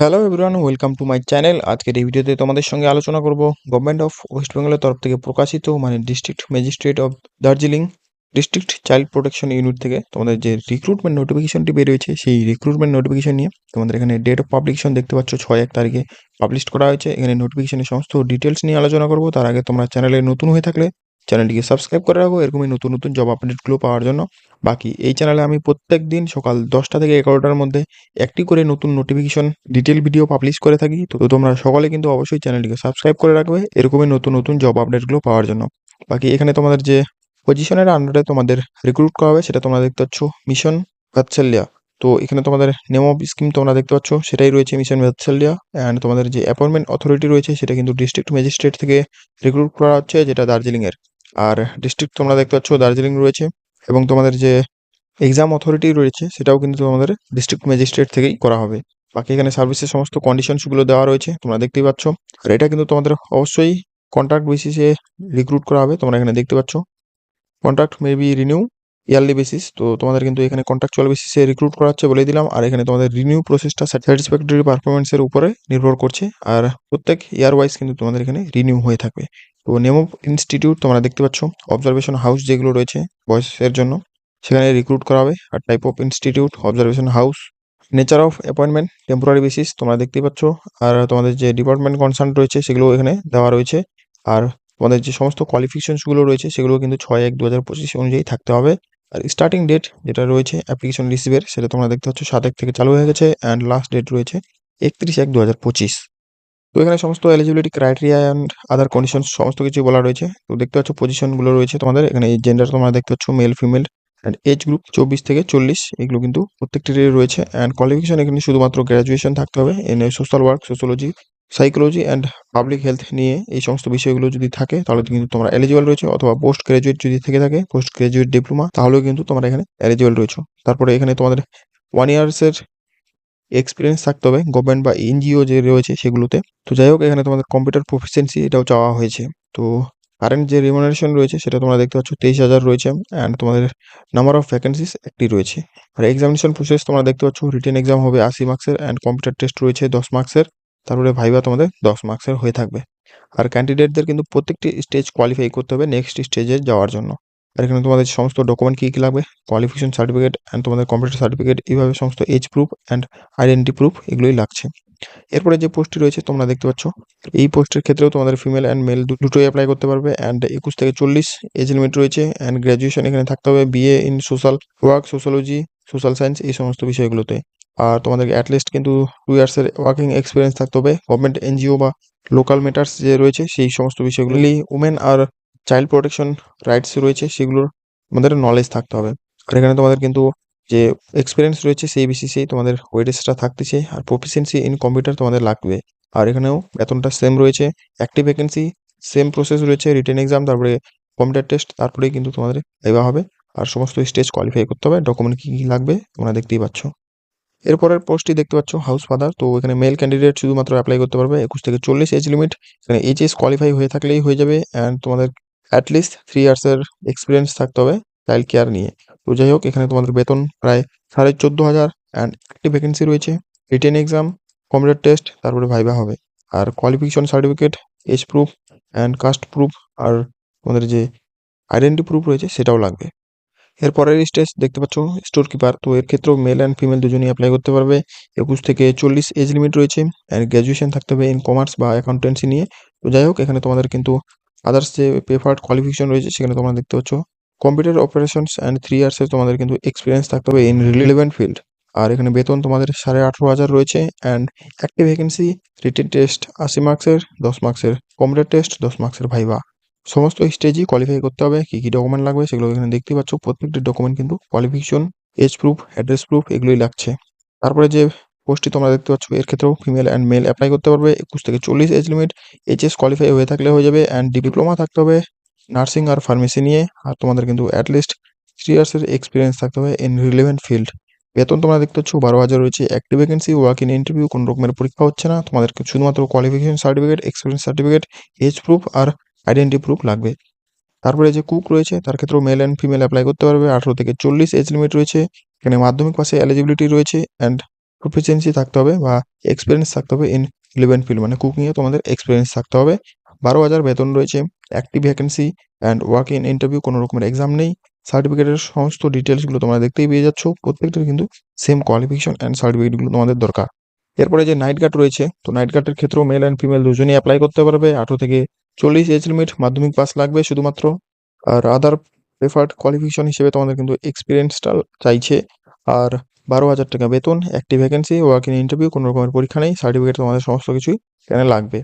Hello everyone welcome to my channel আজকের এই ভিডিওতে তোমাদের সঙ্গে আলোচনা করব গভর্নমেন্ট অফ ওয়েস্ট বেঙ্গলের তরফ থেকে প্রকাশিত মানে district magistrate of Darjeeling district child protection unit থেকে তোমাদের যে রিক্রুটমেন্ট নোটিফিকেশনটি বেরিয়েছে, সেই রিক্রুটমেন্ট নোটিফিকেশন নিয়ে তোমাদের এখানে ডেট অফ পাবলিকেশন দেখতে পাচ্ছ, ছয় এক তারিখে পাবলিশ করা হয়েছে। এখানে নোটিফিকেশনের সমস্ত ডিটেলস নিয়ে আলোচনা করব। তার আগে তোমরা চ্যানেলে নতুন হয়ে থাকলে চ্যানেলটিকে সাবস্ক্রাইব করে রাখো। এরকমই নতুন নতুন জব আপডেটগুলো পাওয়ার জন্য। বাকি এই চ্যানেলে আমি প্রত্যেক দিন সকাল দশটা থেকে এগারোটার মধ্যে একটি করে নতুন নোটিফিকেশন ডিটেল ভিডিও পাবলিশ করে থাকি। তো তোমরা সকলে কিন্তু অবশ্যই চ্যানেলটিকে সাবস্ক্রাইব করে রাখবে। এরকমই নতুন নতুন জব আপডেটগুলো পাওয়ার জন্য। বাকি এখানে তোমাদের যে পজিশনের আন্ডারে তোমাদের রিক্রুট করা হবে, সেটা তোমরা দেখতে পাচ্ছ। মিশন ভাৎসাল্যা তো এখানে তোমাদের নেম অফ স্কিম তোমরা দেখতে পাচ্ছ, সেটাই রয়েছে মিশন ভাৎসাল্যা অ্যান্ড তোমাদের যে অ্যাপয়েন্টমেন্ট অথরিটি রয়েছে, সেটা কিন্তু ডিস্ট্রিক্ট ম্যাজিস্ট্রেট থেকে রিক্রুট করা হচ্ছে, যেটা দার্জিলিংয়ের। আর ডিস্ট্রিক্ট তোমরা দেখতে পাচ্ছ দার্জিলিং রয়েছে এবং তোমাদের যে এক্সাম অথরিটি রয়েছে সেটাও কিন্তু তোমাদের ডিস্ট্রিক্ট ম্যাজিস্ট্রেট থেকেই করা হবে। বাকি এখানে সার্ভিসের সমস্ত কন্ডিশনসগুলো দেওয়া রয়েছে, তোমরা দেখতেই পাচ্ছ। আর এটা কিন্তু তোমাদের অবশ্যই কন্ট্রাক্ট বেসিসে রিক্রুট করা হবে, তোমরা এখানে দেখতে পাচ্ছ। Contract maybe renew yearly basis তো তোমাদের কিন্তু এখানে কন্ট্রাকচুয়াল বেসিসে রিক্রুট করা হচ্ছে বলে দিলাম। আর এখানে তোমাদের রিনিউ প্রসেসটা স্যাটিসফ্যাক্টরি পারফরমেন্সের উপরে নির্ভর করছে। আর প্রত্যেক ইয়ার ওয়াইজ কিন্তু তোমাদের এখানে রিনিউ হয়ে থাকবে। তো নেম অফ ইনস্টিটিউট তোমরা দেখতে পাচ্ছ অবজারভেশন হাউস যেগুলো রয়েছে বয়সের জন্য, সেখানে রিক্রুট করা হবে। আর type of institute observation house nature of appointment temporary basis তোমরা দেখতেই পাচ্ছ। আর তোমাদের যে ডিপার্টমেন্ট কনসার্ন রয়েছে, সেগুলো এখানে দেওয়া রয়েছে। আর তোমাদের যে সমস্ত কোয়ালিফিকেশনসগুলো রয়েছে, সেগুলো কিন্তু ছয় এক দু অনুযায়ী থাকতে হবে। আর স্টার্টিং ডেট যেটা রয়েছে অ্যাপ্লিকেশন রিসিভের সেটা তোমরা দেখতে পাচ্ছ সাত এক থেকে চালু হয়ে গেছে অ্যান্ড লাস্ট ডেট রয়েছে একত্রিশ এক দু হাজার পঁচিশ। তো এখানে সমস্ত eligibility criteria and other condition সমস্ত কিছু বলা রয়েছে। তো দেখতে পাচ্ছ পজিশনগুলো রয়েছে তোমাদের। এখানে এই জেন্ডার তোমরা দেখতে পাচ্ছ male female and age group চব্বিশ থেকে চল্লিশ, এগুলো কিন্তু প্রত্যেকটিরই রয়েছে। অ্যান্ড কোয়ালিফিকেশন এখানে শুধুমাত্র গ্র্যাজুয়েশন থাকতে হবে। In social work sociology psychology and public health নিয়ে এই সমস্ত বিষয়গুলো যদি থাকে, তাহলে কিন্তু তোমরা এলিজিবল রয়েছে অথবা পোস্ট গ্রাজুয়েট যদি থেকে থাকে পোস্ট গ্রাজুয়েট ডিপ্লোমা তাহলেও কিন্তু তোমরা এখানে এলিজিবল রয়েছে। তারপরে এখানে তোমাদের ওয়ান ইয়ার্সের এক্সপিরিয়েন্স থাকতে হবে গভর্নমেন্ট বা এনজিও যে রয়েছে সেগুলোতে। তো যাই হোক, এখানে তোমাদের কম্পিউটার প্রফিসিয়েন্সি এটাও চাওয়া হয়েছে। তো কারেন্ট যে রিমুনারেশন রয়েছে, সেটা তোমরা দেখতে পাচ্ছ তেইশ হাজার রয়েছে অ্যান্ড তোমাদের নাম্বার অফ ভ্যাকেন্সিস একটি রয়েছে। আর এক্সামিনেশন প্রসেস তোমরা দেখতে পাচ্ছ রিটেন এক্সাম হবে আশি মার্কসের অ্যান্ড কম্পিউটার টেস্ট রয়েছে দশ মার্কসের তারপরে ভাইবা তোমাদের দশ মার্কসের হয়ে থাকবে। আর ক্যান্ডিডেটদের কিন্তু প্রত্যেকটি স্টেজ কোয়ালিফাই করতে হবে নেক্সট স্টেজে যাওয়ার জন্য। আর এখানে তোমাদের সমস্ত ডকুমেন্ট কী কী লাগবে? কোয়ালিফিকেশন সার্টিফিকেট অ্যান্ড তোমাদের কম্পিউটার সার্টিফিকেট এইভাবে সমস্ত age proof and identity proof এগুলোই লাগছে। এরপরে যে পোস্টটি রয়েছে, তোমরা দেখতে পাচ্ছ, এই পোস্টের ক্ষেত্রেও তোমাদের ফিমেল অ্যান্ড মেল দুটোই অ্যাপ্লাই করতে পারবে অ্যান্ড একুশ থেকে চল্লিশ এজ লিমিট রয়েছে অ্যান্ড গ্র্যাজুয়েশন এখানে থাকতে হবে BA in social work sociology social science এই সমস্ত বিষয়গুলোতে। আর তোমাদেরকে অ্যাটলিস্ট কিন্তু টু ইয়ার্সের ওয়ার্কিং এক্সপিরিয়েন্স থাকতে হবে। গভর্নমেন্ট এনজিও বা লোকাল মেটার্স যে রয়েছে সেই সমস্ত বিষয়গুলি উমেন আর চাইল্ড প্রোটেকশন রাইটস রয়েছে সেগুলোর তোমাদের নলেজ থাকতে হবে। আর এখানে তোমাদের কিন্তু যে এক্সপিরিয়েন্স রয়েছে সেই বেসিসেই তোমাদের ওয়েটেজটা থাকতেছে আর প্রফিসিয়েন্সি ইন কম্পিউটার তোমাদের লাগবে। আর এখানেও বেতনটা সেম রয়েছে একটি ভ্যাকেন্সি সেম প্রসেস রয়েছে রিটেন এক্সাম তারপরে কম্পিউটার টেস্ট তারপরেই কিন্তু তোমাদের দেওয়া হবে। আর সমস্ত স্টেজ কোয়ালিফাই করতে হবে ডকুমেন্ট কী কী লাগবে তোমরা দেখতেই পাচ্ছ। এরপরের পোস্টটি দেখতে পাচ্ছ হাউস ফাদার তো এখানে মেল ক্যান্ডিডেট শুধুমাত্র অ্যাপ্লাই করতে পারবে একুশ থেকে চল্লিশ এজ লিমিট এখানে এইচএস কোয়ালিফাই হয়ে থাকলেই হয়ে যাবে অ্যান্ড তোমাদের অ্যাটলিস্ট থ্রি ইয়ার্সের এক্সপিরিয়েন্স থাকতে হবে চাইল্ড কেয়ার নিয়ে। তো যাই হোক, এখানে তোমাদের বেতন প্রায় সাড়ে চোদ্দ হাজার অ্যান্ড একটি ভ্যাকেন্সি রয়েছে রিটেন এক্সাম কম্পিউটার টেস্ট তারপরে ভাইবা হবে। আর qualification certificate age proof and caste proof আর তোমাদের যে আইডেন্টি প্রুফ রয়েছে সেটাও লাগবে। এরপরের স্টেজ দেখতে পাচ্ছ স্টোর কিপার তো এর ক্ষেত্রেও মেল অ্যান্ড ফিমেল দুজনেই অ্যাপ্লাই করতে পারবে। একুশ থেকে চল্লিশ এজ লিমিট রয়েছে অ্যান্ড গ্র্যাজুয়েশন থাকতে হবে ইন কমার্স বা অ্যাকাউন্টেন্সি নিয়ে। তো যাই হোক, এখানে তোমাদের কিন্তু আদার্স যে প্রেফার্ড কোয়ালিফিকেশন রয়েছে সেখানে তোমরা দেখতে পাচ্ছ। কম্পিউটার অপারেশনস অ্যান্ড থ্রি ইয়ার্সের তোমাদের কিন্তু এক্সপিরিয়েন্স থাকতে হবে ইন রিলেভেন্ট ফিল্ড আর এখানে বেতন তোমাদের সাড়ে আঠেরো হাজার রয়েছে অ্যান্ড একটি ভ্যাকেন্সি রিটেন টেস্ট আশি মার্কসের দশ মার্কসের কম্পিউটার টেস্ট দশ মার্কসের ভাইবা সমস্ত স্টেজই কোয়ালিফাই করতে হবে, কী কী ডকুমেন্ট লাগবে সেগুলো এখানে দেখতে পাচ্ছ। প্রত্যেকটি ডকুমেন্ট কিন্তু qualification age proof address proof এগুলোই লাগছে। তারপরে যে পোস্টটি তোমরা দেখতে পাচ্ছ, এর ক্ষেত্রেও ফিমেল অ্যান্ড মেল অ্যাপ্লাই করতে পারবে। একুশ থেকে চল্লিশ এজ লিমিট এইচএস কোয়ালিফাই হয়ে থাকলে হয়ে যাবে অ্যান্ড ডিপ্লোমা থাকতে হবে নার্সিং আর ফার্মেসি নিয়ে। আর তোমাদের কিন্তু অ্যাটলিস্ট থ্রি ইয়ার্সের এক্সপিরিয়েন্স থাকতে হবে ইন রিলেভেন্ট ফিল্ড বেতন তোমরা দেখতে পাচ্ছ, বারো হাজার রয়েছে একটি ভ্যাকেন্সি ওয়ার্ক ইন ইন্টারভিউ কোনো রকমের পরীক্ষা হচ্ছে না। তোমাদেরকে শুধুমাত্র qualification certificate experience certificate age proof আর আইডেন্টি প্রুফ লাগবে। তারপরে যে কুক রয়েছে, তার ক্ষেত্রেও মেল অ্যান্ড ফিমেল অ্যাপ্লাই করতে পারবে। আঠারো থেকে চল্লিশ এজ লিমিট রয়েছে। এখানে মাধ্যমিক পাশে এলিজিবিলিটি রয়েছে অ্যান্ড প্রফিসিয়েন্সি থাকতে হবে বা এক্সপিরিয়েন্স থাকতে হবে ইন ইলেভেন ফিল্ড মানে কুকিংয়ে তোমাদের এক্সপিরিয়েন্স থাকতে হবে। বারো হাজার বেতন রয়েছে active vacancy and work in interview কোনো রকমের এক্সাম নেই। সার্টিফিকেটের সমস্ত ডিটেলসগুলো তোমরা দেখতেই পেয়ে যাচ্ছ। প্রত্যেকটার কিন্তু সেম কোয়ালিফিকেশন অ্যান্ড সার্টিফিকেটগুলো তোমাদের দরকার। এরপরে যে নাইট গার্ড রয়েছে, তো নাইট গার্ডের ক্ষেত্রেও মেল অ্যান্ড ফিমেল দুজনেই অ্যাপ্লাই করতে পারবে। আঠারো থেকে চল্লিশ এজ লিমিট মাধ্যমিক পাস লাগবে শুধুমাত্র। আর আদার প্রেফার্ড কোয়ালিফিকেশন হিসেবে তোমাদের কিন্তু এক্সপিরিয়েন্সটা চাইছে। আর বারো হাজার টাকা বেতন একটি ভ্যাকেন্সি ওয়ার্ক ইন ইন্টারভিউ কোনো রকমের পরীক্ষা নেই সার্টিফিকেট তোমাদের সমস্ত কিছুই এখানে লাগবে।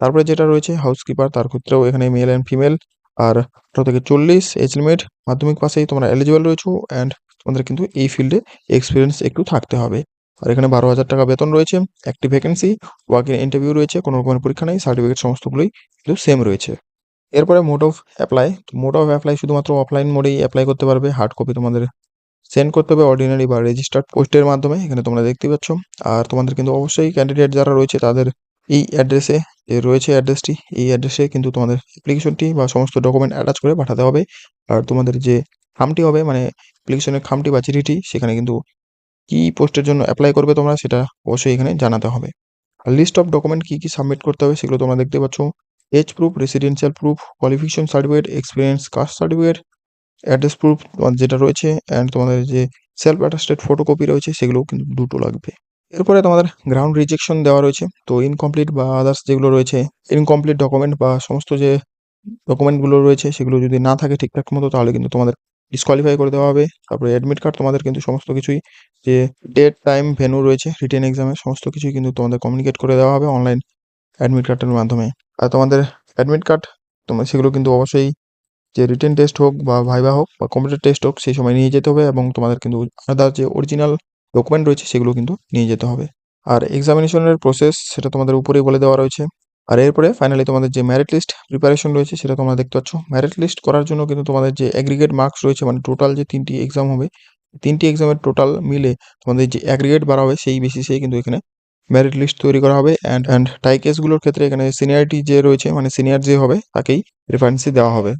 তারপরে যেটা রয়েছে হাউসকিপার তার ক্ষেত্রেও এখানে মেল অ্যান্ড ফিমেল আর আঠারো থেকে চল্লিশ এজ লিমিট মাধ্যমিক পাসেই তোমরা এলিজিবল রয়েছো। অ্যান্ড তোমাদের কিন্তু এই ফিল্ডে এক্সপিরিয়েন্স একটু থাকতে হবে। আর এখানে বারো হাজার টাকা বেতন রয়েছে, একটি ভ্যাকেন্সি ওয়ার্ক ইন ইন্টারভিউ রয়েছে, কোনো রকমের পরীক্ষা নেই সার্টিফিকেট সমস্তগুলোই কিন্তু সেম রয়েছে। এরপরে mode of apply mode of apply শুধুমাত্র অফলাইন মোডেই অ্যাপ্লাই করতে পারবে হার্ড কপি তোমাদের সেন্ড করতে হবে অর্ডিনারি বা রেজিস্টার্ড পোস্টের মাধ্যমে, এখানে তোমরা দেখতে পাচ্ছ। আর তোমাদের কিন্তু অবশ্যই ক্যান্ডিডেট যারা রয়েছে, তাদের এই অ্যাড্রেসে যে রয়েছে অ্যাড্রেসটি এই অ্যাড্রেসে কিন্তু তোমাদের অ্যাপ্লিকেশনটি বা সমস্ত ডকুমেন্ট অ্যাটাচ করে পাঠাতে হবে। আর তোমাদের যে খামটি হবে মানে অ্যাপ্লিকেশনের খামটি বা চিঠিটি, সেখানে কিন্তু কি পোস্টের জন্য অ্যাপ্লাই করবে তোমরা সেটা অবশ্যই এখানে জানাতে হবে। আর লিস্ট অফ ডকুমেন্ট কি কি সাবমিট করতে হবে সেগুলো তোমরা দেখতে পাচ্ছ। Age proof residential proof qualification certificate experience caste certificate address proof যেটা রয়েছে অ্যান্ড তোমাদের যে সেলফ অ্যাটাস্টেড ফটোকপি রয়েছে সেগুলোও কিন্তু দুটো লাগবে। এরপরে তোমাদের গ্রাউন্ড রিজেকশন দেওয়া রয়েছে। তো ইনকমপ্লিট বা আদার্স যেগুলো রয়েছে ইনকমপ্লিট ডকুমেন্ট বা সমস্ত যে ডকুমেন্টগুলো রয়েছে সেগুলো যদি না থাকে ঠিকঠাক মতো তাহলে কিন্তু তোমাদের ডিসকোয়ালিফাই করে দেওয়া হবে। তারপরে অ্যাডমিট কার্ড তোমাদের কিন্তু সমস্ত কিছুই যে ডেট টাইম ভেন্যু রয়েছে রিটেন এক্সামের সমস্ত কিছুই কিন্তু তোমাদের কমিউনিকেট করে দেওয়া হবে অনলাইন অ্যাডমিট কার্ডের মাধ্যমে। আর তোমাদের অ্যাডমিট কার্ড তোমার সেগুলো কিন্তু অবশ্যই যে রিটেন টেস্ট হোক বা ভাইবা হোক বা কম্পিউটার টেস্ট হোক, সেই সময় নিয়ে যেতে হবে এবং তোমাদের কিন্তু আলাদা যে অরিজিনাল ডকুমেন্ট রয়েছে, সেগুলো কিন্তু নিয়ে যেতে হবে। আর এক্সামিনেশনের প্রসেস সেটা তোমাদের উপরেই বলে দেওয়া রয়েছে। আর এরপরে ফাইনালি তোমাদের যে ম্যারিট লিস্ট প্রিপারেশন রয়েছে সেটা তোমরা দেখতে পাচ্ছ। ম্যারিট লিস্ট করার জন্য কিন্তু তোমাদের যে অ্যাগ্রিগেট মার্কস রয়েছে মানে টোটাল যে তিনটি এক্সাম হবে, তিনটি এক্সামের টোটাল মিলে তোমাদের যে অ্যাগ্রিগেট বাড়া হবে, সেই বেসিসেই কিন্তু এখানে মেরিট লিস্ট তৈরি করা হবে। অ্যান্ড অ্যান্ড টাই কেসগুলোর ক্ষেত্রে এখানে সিনিয়রিটি যে রয়েছে মানে সিনিয়র যে হবে, তাকেই রেফারেন্সি দেওয়া হবে।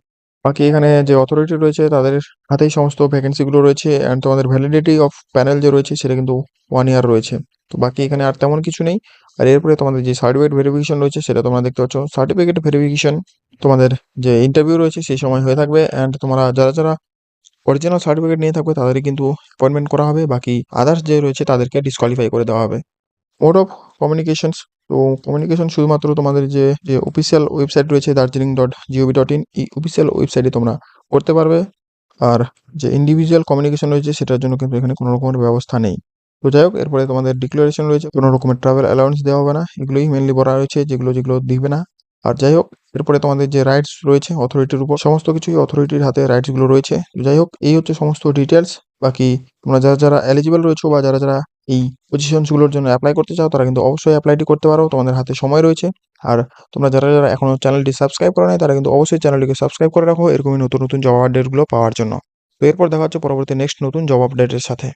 বাকি এখানে যে অথরিটি রয়েছে, তাদের হাতেই সমস্ত ভ্যাকেন্সিগুলো রয়েছে অ্যান্ড তোমাদের ভ্যালিডিটি অফ প্যানেল যে রয়েছে, সেটা কিন্তু ওয়ান ইয়ার রয়েছে। তো বাকি এখানে আর তেমন কিছু নেই। আর এরপরে তোমাদের যে সার্টিফিকেট ভেরিফিকেশন রয়েছে, সেটা তোমরা দেখতে পাচ্ছ। সার্টিফিকেট ভেরিফিকেশন তোমাদের যে ইন্টারভিউ রয়েছে, সেই সময় হয়ে থাকবে অ্যান্ড তোমরা যারা যারা অরিজিনাল সার্টিফিকেট নিয়ে থাকবে, তাদেরই কিন্তু অ্যাপয়েন্টমেন্ট করা হবে। বাকি আদার্স যে রয়েছে, তাদেরকে ডিসকোয়ালিফাই করে দেওয়া হবে। মোড অফ কমিউনিকেশনস তো কমিউনিকেশন শুধুমাত্র তোমাদের যে যে অফিসিয়াল ওয়েবসাইট রয়েছে Darjeeling dot GOV dot in এই অফিসিয়াল ওয়েবসাইটে তোমরা করতে পারবে। আর যে ইন্ডিভিজুয়াল কমিউনিকেশন রয়েছে সেটার জন্য কিন্তু এখানে কোনো রকমের ব্যবস্থা নেই। তো যাই হোক, এরপরে তোমাদের ডিক্লারেশন রয়েছে, কোনো রকমের ট্রাভেল অ্যালাউন্স দেওয়া হবে না। এগুলোই মেনলি বলা রয়েছে যেগুলো যেগুলো দিবে না। আর যাই হোক, এরপরে তোমাদের যে রাইটস রয়েছে অথরিটির উপর, সমস্ত কিছুই অথরিটির হাতে রাইটসগুলো রয়েছে। যাই হোক, এই হচ্ছে সমস্ত ডিটেলস বাকি তোমরা যারা যারা এলিজিবল রয়েছে বা যারা যারা এই পজিশনসগুলোর জন্য অ্যাপ্লাই করতে চাও, তারা কিন্তু অবশ্যই অ্যাপ্লাইটি করতে পারো। তোমাদের হাতে সময় রয়েছে। আর তোমরা যারা যারা এখনও চ্যানেলটি সাবস্ক্রাইব করে নাই, তারা কিন্তু অবশ্যই চ্যানেলটিকে সাবস্ক্রাইব করে রাখো। এরকমই নতুন নতুন জব আপডেটগুলো পাওয়ার জন্য। তো এরপর দেখা হচ্ছে পরবর্তী নেক্সট নতুন জব আপডেটের সাথে।